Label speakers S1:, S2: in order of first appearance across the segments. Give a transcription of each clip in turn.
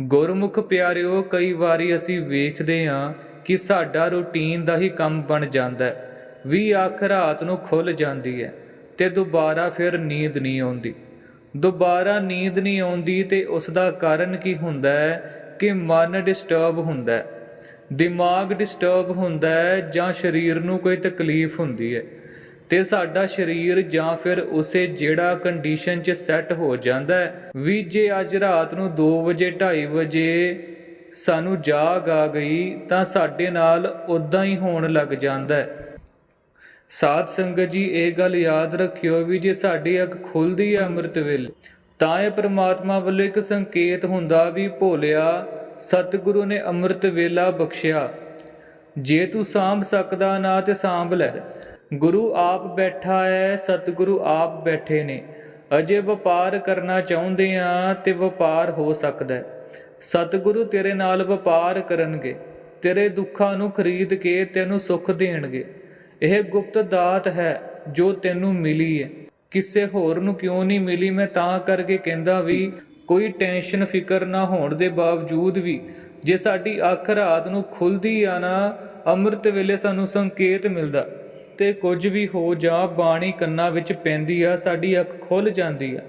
S1: ਗੁਰਮੁਖ ਪਿਆਰਿਓ, ਕਈ ਵਾਰੀ ਅਸੀਂ ਵੇਖਦੇ ਹਾਂ ਕਿ ਸਾਡਾ ਰੂਟੀਨ ਦਾ ਹੀ ਕੰਮ ਬਣ ਜਾਂਦਾ ਹੈ। ਵੀ ਅੱਖ ਰਾਤ ਨੂੰ ਖੁੱਲ ਜਾਂਦੀ ਹੈ ਤੇ ਦੁਬਾਰਾ ਫਿਰ ਨੀਂਦ ਨਹੀਂ ਆਉਂਦੀ। ਦੁਬਾਰਾ ਨੀਂਦ ਨਹੀਂ ਆਉਂਦੀ ਤੇ ਉਸ ਦਾ ਕਾਰਨ ਕੀ ਹੁੰਦਾ ਹੈ ਕਿ ਮਨ ਡਿਸਟਰਬ ਹੁੰਦਾ ਹੈ। ਦਿਮਾਗ ਡਿਸਟਰਬ ਹੁੰਦਾ ਹੈ ਜਾਂ ਸਰੀਰ ਨੂੰ ਕੋਈ ਤਕਲੀਫ ਹੁੰਦੀ ਹੈ। ਤੇ ਸਾਡਾ ਸਰੀਰ ਜਾਂ ਫਿਰ ਉਸੇ ਜਿਹੜਾ ਕੰਡੀਸ਼ਨ 'ਚ ਸੈੱਟ ਹੋ ਜਾਂਦਾ ਹੈ। ਵੀ ਜੇ ਅੱਜ ਰਾਤ ਨੂੰ 2 ਵਜੇ 2:30 ਵਜੇ ਸਾਨੂੰ ਜਾਗ ਆ ਗਈ, ਤਾਂ ਸਾਡੇ ਨਾਲ ਉਦਾਂ ਹੀ ਹੋਣ ਲੱਗ ਜਾਂਦਾ ਹੈ। ਸਾਧ ਸੰਗਤ ਜੀ, ਇਹ ਗੱਲ ਯਾਦ ਰੱਖਿਓ ਵੀ ਜੇ ਸਾਡੀ ਅੱਖ ਖੁੱਲਦੀ ਹੈ ਅੰਮ੍ਰਿਤ ਵੇਲੇ, ਤਾਂ ਇਹ ਪ੍ਰਮਾਤਮਾ ਵੱਲੋਂ ਇੱਕ ਸੰਕੇਤ ਹੁੰਦਾ ਵੀ ਭੋਲਿਆ, ਸਤਿਗੁਰੂ ਨੇ ਅੰਮ੍ਰਿਤ ਵੇਲਾ ਬਖਸ਼ਿਆ। ਜੇ ਤੂੰ ਸਾਂਭ ਸਕਦਾ ਨਾ ਤੇ ਸਾਂਭ ਲੈ। ਗੁਰੂ ਆਪ ਬੈਠਾ ਹੈ ਸਤਿਗੁਰੂ ਆਪ ਬੈਠੇ ਨੇ। ਅਜੇ ਵਪਾਰ ਕਰਨਾ ਚਾਹੁੰਦੇ ਆ ਤੇ ਵਪਾਰ ਹੋ ਸਕਦਾ ਹੈ ਸਤਿਗੁਰੂ ਤੇਰੇ ਨਾਲ ਵਪਾਰ ਕਰਨਗੇ, ਤੇਰੇ ਦੁੱਖਾਂ ਨੂੰ ਖਰੀਦ ਕੇ ਤੈਨੂੰ ਸੁੱਖ ਦੇਣਗੇ। ਇਹ ਗੁਪਤ ਦਾਤ ਹੈ ਜੋ ਤੈਨੂੰ ਮਿਲੀ ਹੈ ਕਿਸੇ ਹੋਰ ਨੂੰ ਕਿਉਂ ਨਹੀਂ ਮਿਲੀ, ਮੈਂ ਤਾਂ ਕਰਕੇ ਕਹਿੰਦਾ ਵੀ ਕੋਈ ਟੈਨਸ਼ਨ ਫਿਕਰ ਨਾ ਹੋਣ ਦੇ ਬਾਵਜੂਦ ਵੀ, ਜੇ ਸਾਡੀ ਅੱਖ ਰਾਤ ਨੂੰ ਖੁੱਲਦੀ ਆ ਨਾ, ਅੰਮ੍ਰਿਤ ਵੇਲੇ ਸਾਨੂੰ ਸੰਕੇਤ ਮਿਲਦਾ। ਤੇ ਕੁਝ ਵੀ ਹੋ ਜਾ ਬਾਣੀ ਕੰਨਾਂ ਵਿੱਚ ਪੈਂਦੀ ਆ, ਸਾਡੀ ਅੱਖ ਖੁੱਲ ਜਾਂਦੀ ਆ।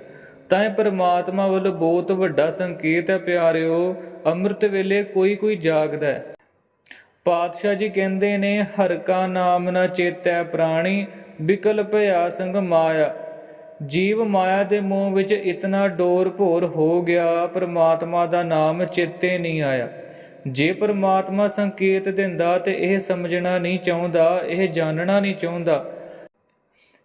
S1: ਤਾਂ ਇਹ ਪ੍ਰਮਾਤਮਾ ਵੱਲੋਂ ਬਹੁਤ ਵੱਡਾ ਸੰਕੇਤ ਹੈ ਪਿਆਰਿਓ, ਅੰਮ੍ਰਿਤ ਵੇਲੇ ਕੋਈ ਕੋਈ ਜਾਗਦਾ ਹੈ। ਪਾਤਸ਼ਾਹ ਜੀ ਕਹਿੰਦੇ ਨੇ, ਹਰ ਕਾ ਨਾਮ ਨਾ ਚੇਤੈ ਪ੍ਰਾਣੀ ਵਿਕਲ ਭਇਆ ਸੰਗ ਮਾਇਆ। ਜੀਵ ਮਾਇਆ ਦੇ ਮੋਹ ਵਿੱਚ ਇਤਨਾ ਡੋਰ ਭੋਰ ਹੋ ਗਿਆ, ਪਰਮਾਤਮਾ ਦਾ ਨਾਮ ਚੇਤੇ ਨਹੀਂ ਆਇਆ। ਜੇ ਪਰਮਾਤਮਾ ਸੰਕੇਤ ਦਿੰਦਾ ਤੇ ਇਹ ਸਮਝਣਾ ਨਹੀਂ ਚਾਹੁੰਦਾ, ਇਹ ਜਾਣਨਾ ਨਹੀਂ ਚਾਹੁੰਦਾ।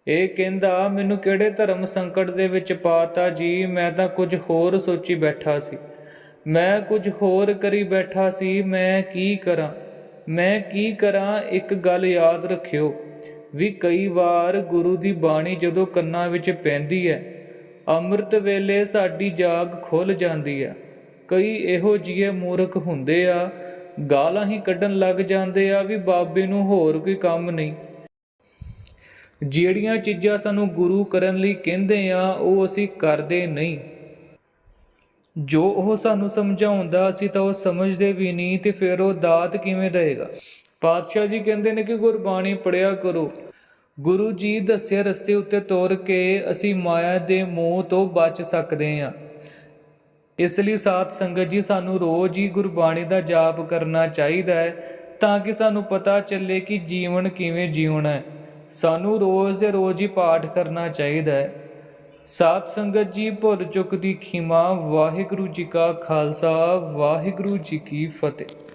S1: ਇਹ ਕਹਿੰਦਾ, ਮੈਨੂੰ ਕਿਹੜੇ ਧਰਮ ਸੰਕਟ ਦੇ ਵਿੱਚ ਪਾਤਾ ਜੀ? ਮੈਂ ਤਾਂ ਕੁਝ ਹੋਰ ਸੋਚੀ ਬੈਠਾ ਸੀ। ਮੈਂ ਕੁਝ ਹੋਰ ਕਰੀ ਬੈਠਾ ਸੀ। ਮੈਂ ਕੀ ਕਰਾਂ? ਮੈਂ ਕੀ ਕਰਾਂ? ਇੱਕ ਗੱਲ ਯਾਦ ਰੱਖਿਓ ਵੀ ਕਈ ਵਾਰ ਗੁਰੂ ਦੀ ਬਾਣੀ ਜਦੋਂ ਕੰਨਾਂ ਵਿੱਚ ਪੈਂਦੀ ਹੈ, ਅੰਮ੍ਰਿਤ ਵੇਲੇ ਸਾਡੀ ਜਾਗ ਖੁੱਲ ਜਾਂਦੀ ਹੈ। ਕਈ ਇਹੋ ਜਿਹੇ ਮੂਰਖ ਹੁੰਦੇ ਆ, ਗਾਲਾਂ ਹੀ ਕੱਢਣ ਲੱਗ ਜਾਂਦੇ ਆ ਵੀ ਬਾਬੇ ਨੂੰ ਹੋਰ ਕੋਈ ਕੰਮ ਨਹੀਂ। ਜਿਹੜੀਆਂ ਚੀਜ਼ਾਂ ਸਾਨੂੰ ਗੁਰੂ ਕਰਨ ਲਈ ਕਹਿੰਦੇ ਆ, ਉਹ ਅਸੀਂ ਕਰਦੇ ਨਹੀਂ। ਜੋ ਉਹ ਸਾਨੂੰ ਸਮਝਾਉਂਦਾ, ਅਸੀਂ ਤਾਂ ਉਹ ਸਮਝਦੇ ਵੀ ਨਹੀਂ ਤੇ ਫਿਰ ਉਹ ਦਾਤ ਕਿਵੇਂ ਦੇਗਾ ਪਾਤਸ਼ਾਹ ਜੀ ਕਹਿੰਦੇ ਨੇ ਕਿ ਗੁਰਬਾਣੀ ਪੜਿਆ ਕਰੋ। ਗੁਰੂ ਜੀ ਦੱਸੇ ਰਸਤੇ ਉੱਤੇ ਤੁਰ ਕੇ ਅਸੀਂ ਮਾਇਆ ਦੇ ਮੋਹ ਤੋਂ ਬਚ ਸਕਦੇ ਹਾਂ ਇਸ ਲਈ ਸਾਧ ਸੰਗਤ ਜੀ, ਸਾਨੂੰ ਰੋਜ਼ ਹੀ ਗੁਰਬਾਣੀ ਦਾ ਜਾਪ ਕਰਨਾ ਚਾਹੀਦਾ ਹੈ ਤਾਂ ਕਿ ਸਾਨੂੰ ਪਤਾ ਚੱਲੇ ਕਿ ਜੀਵਨ ਕਿਵੇਂ ਜਿਉਣਾ ਹੈ। ਸਾਨੂੰ ਰੋਜ਼ ਦੇ ਰੋਜ਼ ਹੀ ਪਾਠ ਕਰਨਾ ਚਾਹੀਦਾ ਹੈ। ਸਾਧ ਸੰਗਤ ਜੀ, ਭੁੱਲ ਚੁੱਕ ਦੀ ਖਿਮਾ, ਵਾਹਿਗੁਰੂ ਜੀ ਕਾ ਖਾਲਸਾ, ਵਾਹਿਗੁਰੂ ਜੀ ਕੀ ਫਤਿਹ।